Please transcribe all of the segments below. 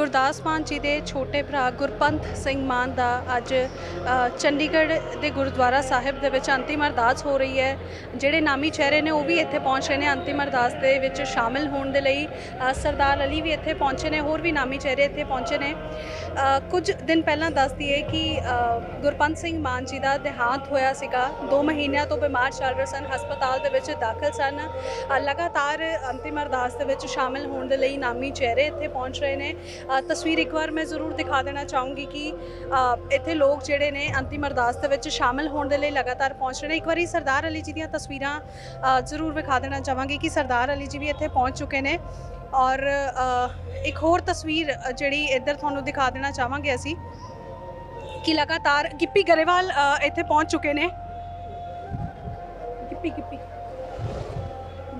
ਗੁਰਦਾਸ ਮਾਨ ਜੀ ਦੇ ਛੋਟੇ ਭਰਾ ਗੁਰਪੰਥ ਸਿੰਘ ਮਾਨ ਦਾ ਅੱਜ ਚੰਡੀਗੜ੍ਹ ਦੇ ਗੁਰਦੁਆਰਾ ਸਾਹਿਬ ਦੇ ਵਿੱਚ ਅੰਤਿਮ ਅਰਦਾਸ ਹੋ ਰਹੀ ਹੈ। ਜਿਹੜੇ ਨਾਮੀ ਚਿਹਰੇ ਨੇ ਉਹ ਵੀ ਇੱਥੇ ਪਹੁੰਚ ਰਹੇ ਨੇ ਅੰਤਿਮ ਅਰਦਾਸ ਦੇ ਵਿੱਚ ਸ਼ਾਮਿਲ ਹੋਣ ਦੇ ਲਈ। ਸਰਦਾਰ ਅਲੀ ਵੀ ਇੱਥੇ ਪਹੁੰਚੇ ਨੇ ਹੋਰ ਵੀ ਨਾਮੀ ਚਿਹਰੇ ਇੱਥੇ ਪਹੁੰਚੇ ਨੇ। ਕੁਝ ਦਿਨ ਪਹਿਲਾਂ ਦੱਸ ਦਈਏ ਕਿ ਅ, ਗੁਰਪੰਥ ਸਿੰਘ ਮਾਨ ਜੀ ਦਾ ਦੇਹਾਂਤ ਹੋਇਆ ਸੀਗਾ। 2 ਮਹੀਨਿਆਂ ਤੋਂ ਬਿਮਾਰ ਚੱਲ ਰਹੇ ਸਨ ਹਸਪਤਾਲ ਦੇ ਵਿੱਚ ਦਾਖਲ ਸਨ। ਲਗਾਤਾਰ ਅੰਤਿਮ ਅਰਦਾਸ ਦੇ ਵਿੱਚ ਸ਼ਾਮਿਲ ਹੋਣ ਦੇ ਲਈ ਨਾਮੀ ਚਿਹਰੇ ਇੱਥੇ ਪਹੁੰਚ ਰਹੇ ਨੇ। ਤਸਵੀਰ ਇੱਕ ਵਾਰ ਮੈਂ ਜ਼ਰੂਰ ਦਿਖਾ ਦੇਣਾ ਚਾਹੂੰਗੀ ਕਿ ਇੱਥੇ ਲੋਕ ਜਿਹੜੇ ਨੇ ਅੰਤਿਮ ਅਰਦਾਸ ਦੇ ਵਿੱਚ ਸ਼ਾਮਿਲ ਹੋਣ ਦੇ ਲਈ ਲਗਾਤਾਰ ਪਹੁੰਚ ਰਹੇ ਨੇ। ਇੱਕ ਵਾਰੀ ਸਰਦਾਰ ਅਲੀ ਜੀ ਦੀਆਂ ਤਸਵੀਰਾਂ ਜ਼ਰੂਰ ਵਿਖਾ ਦੇਣਾ ਚਾਹਾਂਗੀ ਕਿ ਸਰਦਾਰ ਅਲੀ ਜੀ ਵੀ ਇੱਥੇ ਪਹੁੰਚ ਚੁੱਕੇ ਨੇ। ਔਰ ਇੱਕ ਹੋਰ ਤਸਵੀਰ ਜਿਹੜੀ ਇੱਧਰ ਤੁਹਾਨੂੰ ਦਿਖਾ ਦੇਣਾ ਚਾਹਾਂਗੇ ਅਸੀਂ, ਕਿ ਲਗਾਤਾਰ ਗਿੱਪੀ ਗਰੇਵਾਲ ਇੱਥੇ ਪਹੁੰਚ ਚੁੱਕੇ ਨੇ। ਗਿੱਪੀ ਗਿੱਪੀ।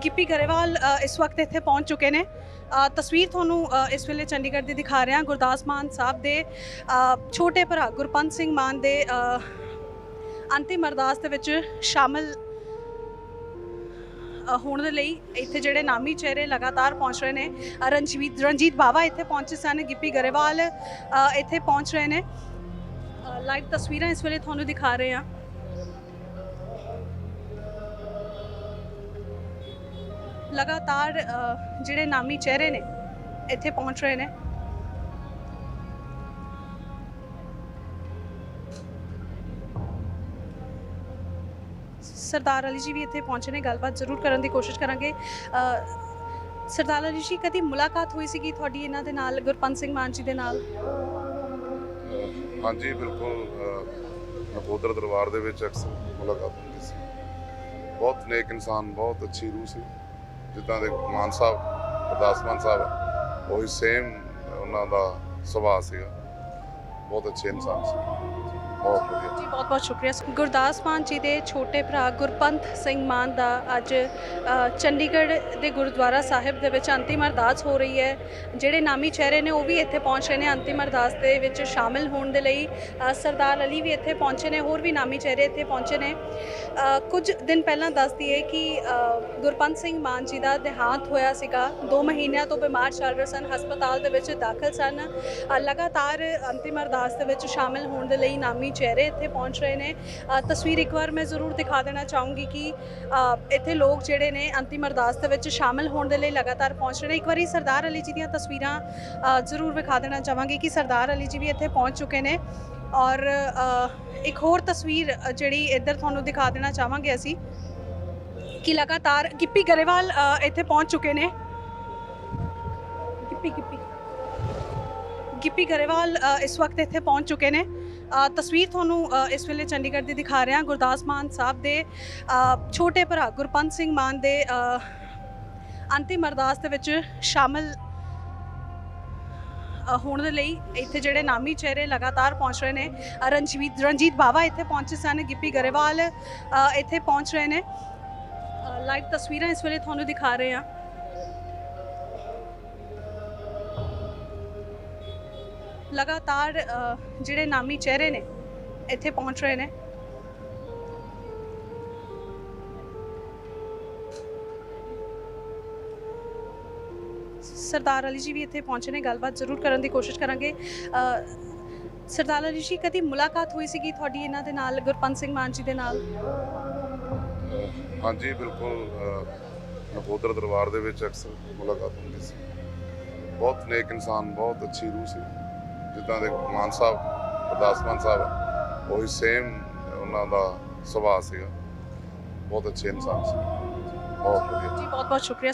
ਗਿੱਪੀ ਗਰੇਵਾਲ ਇਸ ਵਕਤ ਇੱਥੇ ਪਹੁੰਚ ਚੁੱਕੇ ਨੇ। ਤਸਵੀਰ ਤੁਹਾਨੂੰ ਇਸ ਵੇਲੇ ਚੰਡੀਗੜ੍ਹ ਦੀ ਦਿਖਾ ਰਿਹਾ। ਗੁਰਦਾਸ ਮਾਨ ਸਾਹਿਬ ਦੇ ਛੋਟੇ ਭਰਾ ਗੁਰਪੰਤ ਸਿੰਘ ਮਾਨ ਦੇ ਅੰਤਿਮ ਅਰਦਾਸ ਦੇ ਵਿੱਚ ਸ਼ਾਮਲ ਹੋਣ ਦੇ ਲਈ ਇੱਥੇ ਜਿਹੜੇ ਨਾਮੀ ਚਿਹਰੇ ਲਗਾਤਾਰ ਪਹੁੰਚ ਰਹੇ ਨੇ। ਰਣਜੀਤ ਰਣਜੀਤ ਬਾਵਾ ਇੱਥੇ ਪਹੁੰਚੇ ਸਨ, ਗਿੱਪੀ ਗਰੇਵਾਲ ਇੱਥੇ ਪਹੁੰਚ ਰਹੇ ਨੇ। ਲਾਈਵ ਤਸਵੀਰਾਂ ਇਸ ਵੇਲੇ ਤੁਹਾਨੂੰ ਦਿਖਾ ਰਹੇ ਹਾਂ। ਲਗਾਤਾਰ ਜਿਹੜੇ ਨਾਮੀ ਚਿਹਰੇ ਨੇ, ਇੱਥੇ ਪਹੁੰਚ ਰਹੇ ਨੇ। ਸਰਦਾਰ ਅਲੀ ਜੀ ਵੀ ਇੱਥੇ ਪਹੁੰਚੇ ਨੇ, ਗੱਲਬਾਤ ਜ਼ਰੂਰ ਕਰਨ ਦੀ ਕੋਸ਼ਿਸ਼ ਕਰਾਂਗੇ। ਸਰਦਾਰ ਅਲੀ ਜੀ, ਕਦੀ ਮੁਲਾਕਾਤ ਹੋਈ ਸੀਗੀ ਤੁਹਾਡੀ ਇਹਨਾਂ ਦੇ ਨਾਲ, ਗੁਰਪੰਤ ਸਿੰਘ ਮਾਨ ਜੀ ਦੇ ਨਾਲ? ਹਾਂਜੀ, ਬਿਲਕੁਲ ਨਕੋਦਰ ਦਰਬਾਰ ਦੇ ਵਿੱਚ ਅਕਸਰ ਮੁਲਾਕਾਤ ਹੁੰਦੀ ਸੀ। ਬਹੁਤ ਨੇਕ ਇਨਸਾਨ, ਬਹੁਤ ਅੱਛੀ ਰੂਹ ਸੀ। ਜਿੱਦਾਂ ਦੇ ਮਾਨ ਸਾਹਿਬ ਅਰਦਾਸ ਮਾਨ ਸਾਹਿਬ, ਉਹੀ ਸੇਮ ਉਹਨਾਂ ਦਾ ਸੁਭਾਅ ਸੀਗਾ। ਬਹੁਤ ਅੱਛੇ ਇਨਸਾਨ ਸੀ। ਬਹੁਤ ਸ਼ੁਕਰੀਆ। ਗੁਰਦਾਸ ਮਾਨ ਜੀ ਦੇ ਛੋਟੇ ਭਰਾ ਗੁਰਪੰਥ ਸਿੰਘ ਮਾਨ ਦਾ ਅੱਜ ਚੰਡੀਗੜ੍ਹ ਦੇ ਗੁਰਦੁਆਰਾ ਸਾਹਿਬ ਦੇ ਵਿੱਚ ਅੰਤਿਮ ਅਰਦਾਸ ਹੋ ਰਹੀ ਹੈ। ਜਿਹੜੇ ਨਾਮੀ ਚਿਹਰੇ ਨੇ ਉਹ ਵੀ ਇੱਥੇ ਪਹੁੰਚ ਰਹੇ ਨੇ ਅੰਤਿਮ ਅਰਦਾਸ ਦੇ ਵਿੱਚ ਸ਼ਾਮਿਲ ਹੋਣ ਦੇ ਲਈ। ਸਰਦਾਰ ਅਲੀ ਵੀ ਇੱਥੇ ਪਹੁੰਚੇ ਨੇ ਹੋਰ ਵੀ ਨਾਮੀ ਚਿਹਰੇ ਇੱਥੇ ਪਹੁੰਚੇ ਨੇ। ਕੁਝ ਦਿਨ ਪਹਿਲਾਂ ਦੱਸ ਦਈਏ ਕਿ ਅ, ਗੁਰਪੰਥ ਸਿੰਘ ਮਾਨ ਜੀ ਦਾ ਦੇਹਾਂਤ ਹੋਇਆ ਸੀਗਾ। 2 ਮਹੀਨਿਆਂ ਤੋਂ ਬਿਮਾਰ ਚੱਲ ਰਹੇ ਸਨ ਹਸਪਤਾਲ ਦੇ ਵਿੱਚ ਦਾਖਲ ਸਨ। ਲਗਾਤਾਰ ਅੰਤਿਮ ਅਰਦਾਸ ਦੇ ਵਿੱਚ ਸ਼ਾਮਿਲ ਹੋਣ ਦੇ ਲਈ ਨਾਮੀ ਚਿਹਰੇ ਇੱਥੇ ਪਹੁੰਚ ਰਹੇ ਨੇ। ਤਸਵੀਰ ਇੱਕ ਵਾਰ ਮੈਂ ਜ਼ਰੂਰ ਦਿਖਾ ਦੇਣਾ ਚਾਹੂੰਗੀ ਕਿ ਇੱਥੇ ਲੋਕ ਜਿਹੜੇ ਨੇ ਅੰਤਿਮ ਅਰਦਾਸ ਦੇ ਵਿੱਚ ਸ਼ਾਮਿਲ ਹੋਣ ਦੇ ਲਈ ਲਗਾਤਾਰ ਪਹੁੰਚ ਰਹੇ ਨੇ। ਇੱਕ ਵਾਰੀ ਸਰਦਾਰ ਅਲੀ ਜੀ ਦੀਆਂ ਤਸਵੀਰਾਂ ਜ਼ਰੂਰ ਵਿਖਾ ਦੇਣਾ ਚਾਹਾਂਗੀ ਕਿ ਸਰਦਾਰ ਅਲੀ ਜੀ ਵੀ ਇੱਥੇ ਪਹੁੰਚ ਚੁੱਕੇ ਨੇ। ਔਰ ਇੱਕ ਹੋਰ ਤਸਵੀਰ ਜਿਹੜੀ ਇੱਧਰ ਤੁਹਾਨੂੰ ਦਿਖਾ ਦੇਣਾ ਚਾਹਾਂਗੇ ਅਸੀਂ, ਕਿ ਲਗਾਤਾਰ ਗਿੱਪੀ ਗਰੇਵਾਲ ਇੱਥੇ ਪਹੁੰਚ ਚੁੱਕੇ ਨੇ। ਗਿੱਪੀ ਗਿੱਪੀ। ਗਿੱਪੀ ਗਰੇਵਾਲ ਇਸ ਵਕਤ ਇੱਥੇ ਪਹੁੰਚ ਚੁੱਕੇ ਨੇ। ਤਸਵੀਰ ਤੁਹਾਨੂੰ ਇਸ ਵੇਲੇ ਚੰਡੀਗੜ੍ਹ ਦੀ ਦਿਖਾ ਰਿਹਾ। ਗੁਰਦਾਸ ਮਾਨ ਸਾਹਿਬ ਦੇ ਛੋਟੇ ਭਰਾ ਗੁਰਪੰਤ ਸਿੰਘ ਮਾਨ ਦੇ ਅੰਤਿਮ ਅਰਦਾਸ ਦੇ ਵਿੱਚ ਸ਼ਾਮਲ ਹੋਣ ਦੇ ਲਈ ਇੱਥੇ ਜਿਹੜੇ ਨਾਮੀ ਚਿਹਰੇ ਲਗਾਤਾਰ ਪਹੁੰਚ ਰਹੇ ਨੇ। ਰਣਜੀਤ ਰਣਜੀਤ ਬਾਵਾ ਇੱਥੇ ਪਹੁੰਚੇ ਸਨ, ਗਿੱਪੀ ਗਰੇਵਾਲ ਇੱਥੇ ਪਹੁੰਚ ਰਹੇ ਨੇ। ਲਾਈਵ ਤਸਵੀਰਾਂ ਇਸ ਵੇਲੇ ਤੁਹਾਨੂੰ ਦਿਖਾ ਰਹੇ ਹਾਂ। ਲਗਾਤਾਰ ਜਿਹੜੇ ਨਾਮੀ ਚਿਹਰੇ ਨੇ, ਇੱਥੇ ਪਹੁੰਚ ਰਹੇ ਨੇ। ਸਰਦਾਰ ਅਲੀ ਜੀ ਵੀ ਇੱਥੇ ਪਹੁੰਚੇ ਨੇ, ਗੱਲਬਾਤ ਜ਼ਰੂਰ ਕਰਨ ਦੀ ਕੋਸ਼ਿਸ਼ ਕਰਾਂਗੇ। ਸਰਦਾਰ ਅਲੀ ਜੀ, ਕਦੀ ਮੁਲਾਕਾਤ ਹੋਈ ਸੀਗੀ ਤੁਹਾਡੀ ਇਹਨਾਂ ਦੇ ਨਾਲ, ਗੁਰਪੰਤ ਸਿੰਘ ਮਾਨ ਜੀ ਦੇ ਨਾਲ? ਹਾਂਜੀ, ਬਿਲਕੁਲ ਨਕੋਦਰ ਦਰਬਾਰ ਦੇ ਵਿੱਚ ਅਕਸਰ ਮੁਲਾਕਾਤ ਹੁੰਦੀ ਸੀ। ਬਹੁਤ ਨੇਕ ਇਨਸਾਨ, ਬਹੁਤ ਅੱਛੀ ਰੂਹ ਸੀ। ਜਿੱਦਾਂ ਦੇ ਮਾਨ ਸਾਹਿਬ ਅਰਦਾਸ ਮਾਨ ਸਾਹਿਬ, ਉਹੀ ਸੇਮ ਉਹਨਾਂ ਦਾ ਸੁਭਾਅ ਸੀਗਾ। ਬਹੁਤ ਅੱਛੇ ਇਨਸਾਨ ਸੀ। ਬਹੁਤ ਵਧੀਆ। ਜੀ ਬਹੁਤ ਬਹੁਤ ਸ਼ੁਕਰੀਆ